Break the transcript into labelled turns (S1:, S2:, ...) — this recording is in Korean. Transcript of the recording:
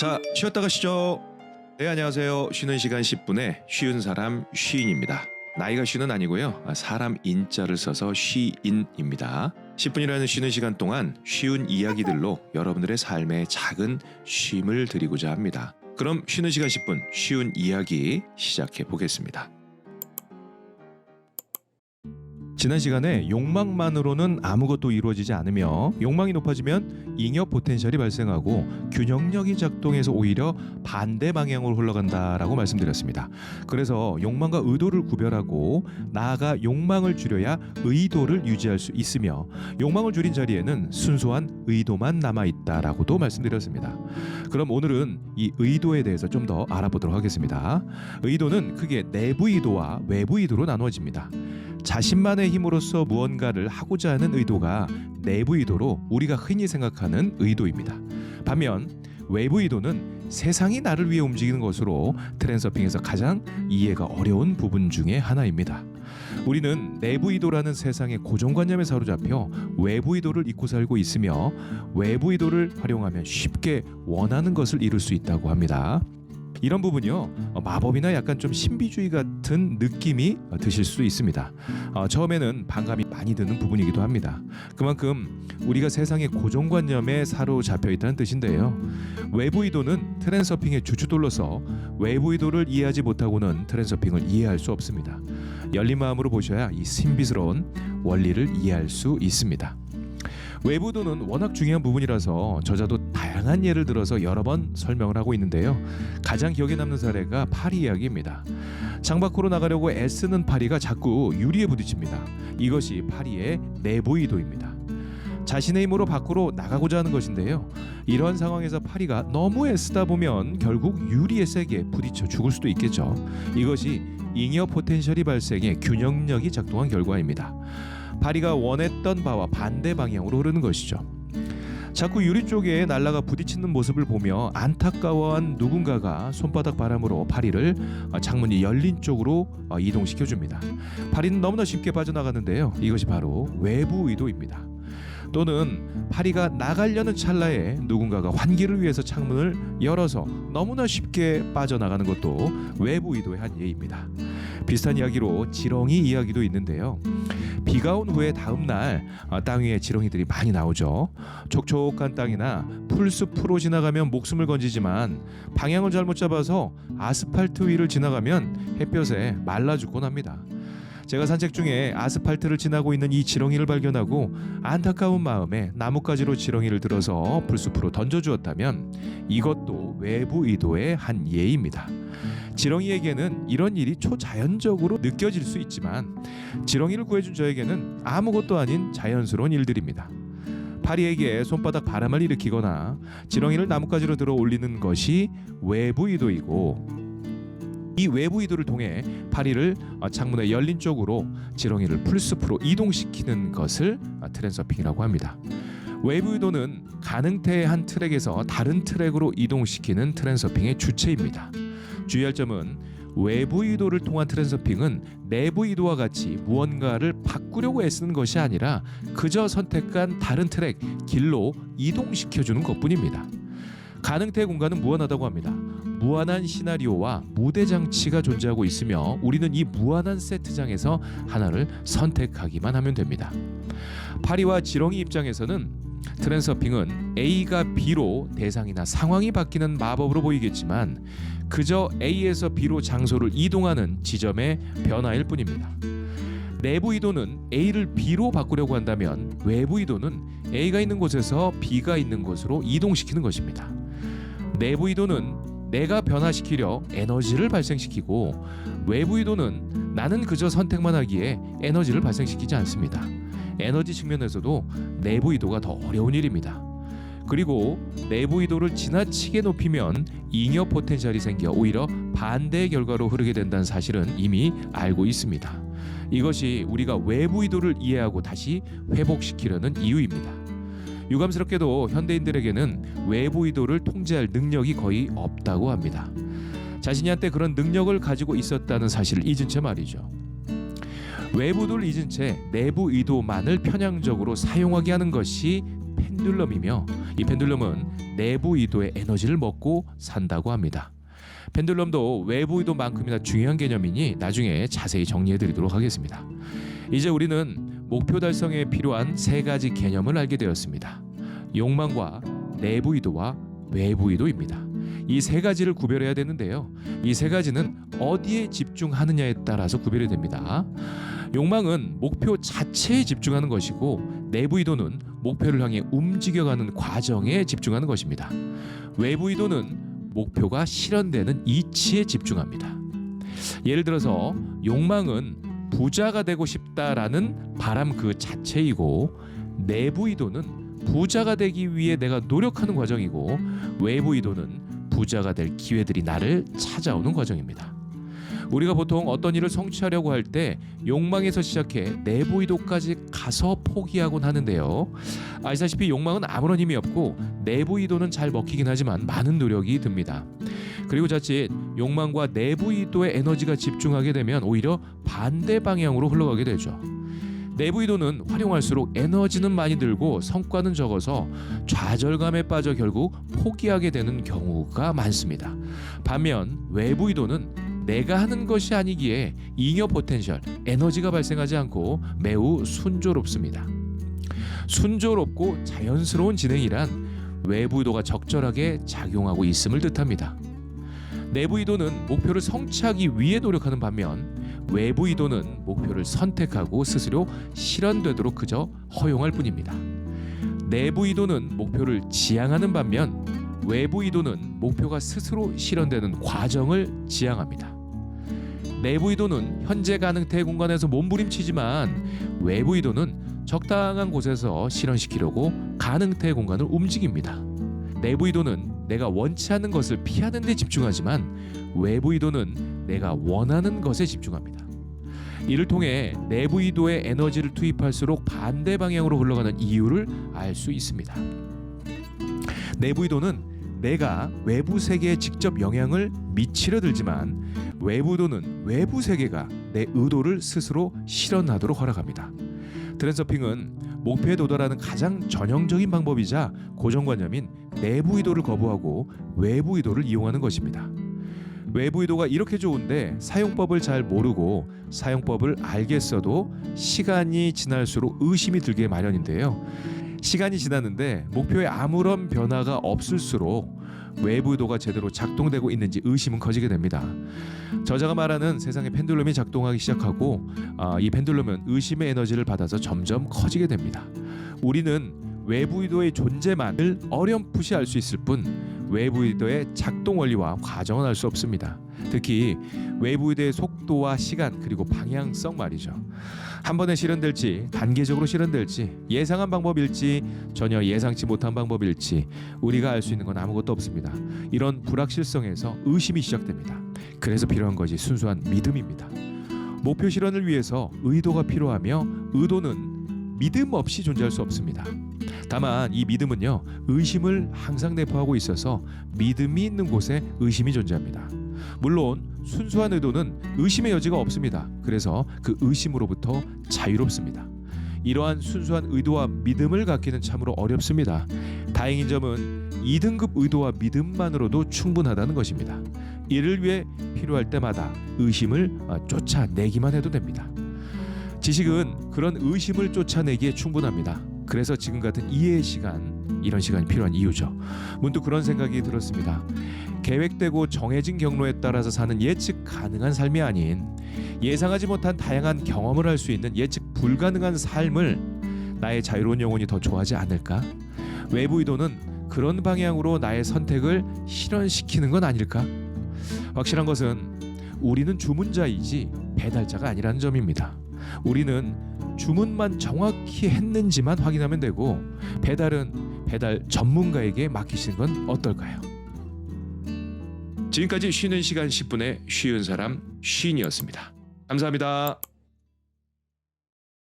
S1: 자, 쉬었다 가시죠. 네, 안녕하세요. 쉬는 시간 10분에 쉬운 사람 쉬인입니다. 나이가 쉬는 아니고요. 아, 사람 인자를 써서 쉬인입니다. 10분이라는 쉬는 시간 동안 쉬운 이야기들로 여러분들의 삶에 작은 쉼을 드리고자 합니다. 그럼 쉬는 시간 10분 쉬운 이야기 시작해 보겠습니다. 지난 시간에 욕망만으로는 아무것도 이루어지지 않으며 욕망이 높아지면 잉여 포텐셜이 발생하고 균형력이 작동해서 오히려 반대 방향으로 흘러간다라고 말씀드렸습니다. 그래서 욕망과 의도를 구별하고 나아가 욕망을 줄여야 의도를 유지할 수 있으며 욕망을 줄인 자리에는 순수한 의도만 남아 있다라고도 말씀드렸습니다. 그럼 오늘은 이 의도에 대해서 좀 더 알아보도록 하겠습니다. 의도는 크게 내부 의도와 외부 의도로 나누어집니다. 자신만의 힘으로써 무언가를 하고자 하는 의도가 내부 의도로 우리가 흔히 생각하는 의도입니다. 반면 외부 의도는 세상이 나를 위해 움직이는 것으로 트랜서핑에서 가장 이해가 어려운 부분 중에 하나입니다. 우리는 내부 의도라는 세상의 고정관념에 사로잡혀 외부 의도를 잊고 살고 있으며 외부 의도를 활용하면 쉽게 원하는 것을 이룰 수 있다고 합니다. 이런 부분이요 어, 마법이나 약간 좀 신비주의 같은 느낌이 어, 드실 수도 있습니다. 어, 처음에는 반감이 많이 드는 부분이기도 합니다. 그만큼 우리가 세상의 고정관념에 사로잡혀 있다는 뜻인데요. 외부 의도는 트랜서핑의 주춧돌로서 외부 의도를 이해하지 못하고는 트랜서핑을 이해할 수 없습니다. 열린 마음으로 보셔야 이 신비스러운 원리를 이해할 수 있습니다. 외부도는 워낙 중요한 부분이라서 저자도 다양한 예를 들어서 여러 번 설명을 하고 있는데요. 가장 기억에 남는 사례가 파리 이야기입니다. 창 밖으로 나가려고 애쓰는 파리가 자꾸 유리에 부딪힙니다. 이것이 파리의 내부 의도입니다. 자신의 힘으로 밖으로 나가고자 하는 것인데요. 이런 상황에서 파리가 너무 애쓰다 보면 결국 유리에 세게 부딪혀 죽을 수도 있겠죠. 이것이 잉여 포텐셜이 발생해 균형력이 작동한 결과입니다. 파리가 원했던 바와 반대 방향으로 흐르는 것이죠. 자꾸 유리 쪽에 날라가 부딪히는 모습을 보며 안타까워한 누군가가 손바닥 바람으로 파리를 창문이 열린 쪽으로 이동시켜 줍니다. 파리는 너무나 쉽게 빠져나가는데요. 이것이 바로 외부 의도입니다. 또는 파리가 나가려는 찰나에 누군가가 환기를 위해서 창문을 열어서 너무나 쉽게 빠져나가는 것도 외부 의도의 한 예입니다. 비슷한 이야기로 지렁이 이야기도 있는데요. 비가 온 후에 다음 날 어, 땅 위에 지렁이들이 많이 나오죠. 촉촉한 땅이나 풀숲으로 지나가면 목숨을 건지지만 방향을 잘못 잡아서 아스팔트 위를 지나가면 햇볕에 말라 죽곤 합니다. 제가 산책 중에 아스팔트를 지나고 있는 이 지렁이를 발견하고 안타까운 마음에 나뭇가지로 지렁이를 들어서 풀숲으로 던져주었다면 이것도 외부 의도의 한 예입니다. 지렁이에게는 이런 일이 초자연적으로 느껴질 수 있지만 지렁이를 구해준 저에게는 아무것도 아닌 자연스러운 일들입니다. 파리에게 손바닥 바람을 일으키거나 지렁이를 나뭇가지로 들어 올리는 것이 외부 의도이고 이 외부 의도를 통해 파리를 창문의 열린 쪽으로 지렁이를 풀숲으로 이동시키는 것을 트랜서핑이라고 합니다. 외부 의도는 가능태의 한 트랙에서 다른 트랙으로 이동시키는 트랜서핑의 주체입니다. 주의할 점은 외부 의도를 통한 트랜서핑은 내부 의도와 같이 무언가를 바꾸려고 애쓰는 것이 아니라 그저 선택한 다른 트랙, 길로 이동시켜주는 것뿐입니다. 가능태 공간은 무한하다고 합니다. 무한한 시나리오와 무대 장치가 존재하고 있으며 우리는 이 무한한 세트장에서 하나를 선택하기만 하면 됩니다. 파리와 지렁이 입장에서는 트랜서핑은 A가 B로 대상이나 상황이 바뀌는 마법으로 보이겠지만 그저 A에서 B로 장소를 이동하는 지점의 변화일 뿐입니다. 내부 이도는 A를 B로 바꾸려고 한다면 외부 이도는 A가 있는 곳에서 B가 있는 곳으로 이동시키는 것입니다. 내부 이도는 내가 변화시키려 에너지를 발생시키고 외부 이도는 나는 그저 선택만 하기에 에너지를 발생시키지 않습니다. 에너지 측면에서도 내부 이도가 더 어려운 일입니다. 그리고 내부 이도를 지나치게 높이면 잉여 포텐셜이 생겨 오히려 반대의 결과로 흐르게 된다는 사실은 이미 알고 있습니다. 이것이 우리가 외부 이도를 이해하고 다시 회복시키려는 이유입니다. 유감스럽게도 현대인들에게는 외부 이도를 통제할 능력이 거의 없다고 합니다. 자신이 한때 그런 능력을 가지고 있었다는 사실을 잊은 채 말이죠. 외부도를 잊은 채 내부 의도만을 편향적으로 사용하게 하는 것이 펜듈럼이며 이 펜듈럼은 내부 의도의 에너지를 먹고 산다고 합니다. 펜듈럼도 외부 의도만큼이나 중요한 개념이니 나중에 자세히 정리해 드리도록 하겠습니다. 이제 우리는 목표 달성에 필요한 세 가지 개념을 알게 되었습니다. 욕망과 내부 의도와 외부 의도입니다. 이 세 가지를 구별해야 되는데요. 이 세 가지는 어디에 집중하느냐에 따라서 구별이 됩니다. 욕망은 목표 자체에 집중하는 것이고 내부 의도는 목표를 향해 움직여가는 과정에 집중하는 것입니다. 외부 의도는 목표가 실현되는 이치에 집중합니다. 예를 들어서 욕망은 부자가 되고 싶다라는 바람 그 자체이고 내부 의도는 부자가 되기 위해 내가 노력하는 과정이고 외부 의도는 부자가 될 기회들이 나를 찾아오는 과정입니다. 우리가 보통 어떤 일을 성취하려고 할 때 욕망에서 시작해 내부 의도까지 가서 포기하곤 하는데요. 아시다시피 욕망은 아무런 힘이 없고 내부 의도는 잘 먹히긴 하지만 많은 노력이 듭니다. 그리고 자칫 욕망과 내부 의도의 에너지가 집중하게 되면 오히려 반대 방향으로 흘러가게 되죠. 내부 의도는 활용할수록 에너지는 많이 들고 성과는 적어서 좌절감에 빠져 결국 포기하게 되는 경우가 많습니다. 반면 외부 의도는 내가 하는 것이 아니기에 잉여 포텐셜, 에너지가 발생하지 않고 매우 순조롭습니다. 순조롭고 자연스러운 진행이란 외부 의도가 적절하게 작용하고 있음을 뜻합니다. 내부 의도는 목표를 성취하기 위해 노력하는 반면 외부 의도는 목표를 선택하고 스스로 실현되도록 그저 허용할 뿐입니다. 내부 의도는 목표를 지향하는 반면 외부 의도는 목표가 스스로 실현되는 과정을 지향합니다. 내부 의도는 현재 가능태 공간에서 몸부림치지만 외부 의도는 적당한 곳에서 실현시키려고 가능태 공간을 움직입니다. 내부 의도는 내가 원치 않는 것을 피하는 데 집중하지만 외부 의도는 내가 원하는 것에 집중합니다. 이를 통해 내부 의도에 에너지를 투입할수록 반대 방향으로 흘러가는 이유를 알 수 있습니다. 내부 의도는 내가 외부 세계에 직접 영향을 미치려 들지만 외부 의도는 외부 세계가 내 의도를 스스로 실현하도록 허락합니다. 트랜서핑은 목표에 도달하는 가장 전형적인 방법이자 고정관념인 내부 의도를 거부하고 외부 의도를 이용하는 것입니다. 외부 의도가 이렇게 좋은데 사용법을 잘 모르고 사용법을 알겠어도 시간이 지날수록 의심이 들게 마련인데요. 시간이 지났는데 목표에 아무런 변화가 없을수록 외부 의도가 제대로 작동되고 있는지 의심은 커지게 됩니다. 저자가 말하는 세상의 펜듈럼이 작동하기 시작하고 아, 이 펜듈럼은 의심의 에너지를 받아서 점점 커지게 됩니다. 우리는 외부 의도의 존재만을 어렴풋이 알 수 있을 뿐 외부 의도의 작동 원리와 과정은 알 수 없습니다. 특히 외부 의도의 속도와 시간 그리고 방향성 말이죠. 한 번에 실현될지 단계적으로 실현될지 예상한 방법일지 전혀 예상치 못한 방법일지 우리가 알 수 있는 건 아무것도 없습니다. 이런 불확실성에서 의심이 시작됩니다. 그래서 필요한 것이 순수한 믿음입니다. 목표 실현을 위해서 의도가 필요하며 의도는 믿음 없이 존재할 수 없습니다. 다만 이 믿음은요 의심을 항상 내포하고 있어서 믿음이 있는 곳에 의심이 존재합니다. 물론 순수한 의도는 의심의 여지가 없습니다. 그래서 그 의심으로부터 자유롭습니다. 이러한 순수한 의도와 믿음을 갖기는 참으로 어렵습니다. 다행인 점은 2등급 의도와 믿음만으로도 충분하다는 것입니다. 이를 위해 필요할 때마다 의심을 아, 쫓아내기만 해도 됩니다. 지식은 그런 의심을 쫓아내기에 충분합니다. 그래서 지금 같은 이해의 시간 이런 시간이 필요한 이유죠. 문득 그런 생각이 들었습니다. 계획되고 정해진 경로에 따라서 사는 예측 가능한 삶이 아닌 예상하지 못한 다양한 경험을 할 수 있는 예측 불가능한 삶을 나의 자유로운 영혼이 더 좋아하지 않을까? 외부 의도는 그런 방향으로 나의 선택을 실현시키는 건 아닐까? 확실한 것은 우리는 주문자이지 배달자가 아니라는 점입니다. 우리는 주문만 정확히 했는지만 확인하면 되고 배달은 배달 전문가에게 맡기시는 건 어떨까요? 지금까지 쉬는 시간 10분의 쉬운 사람 쉬인이었습니다. 감사합니다.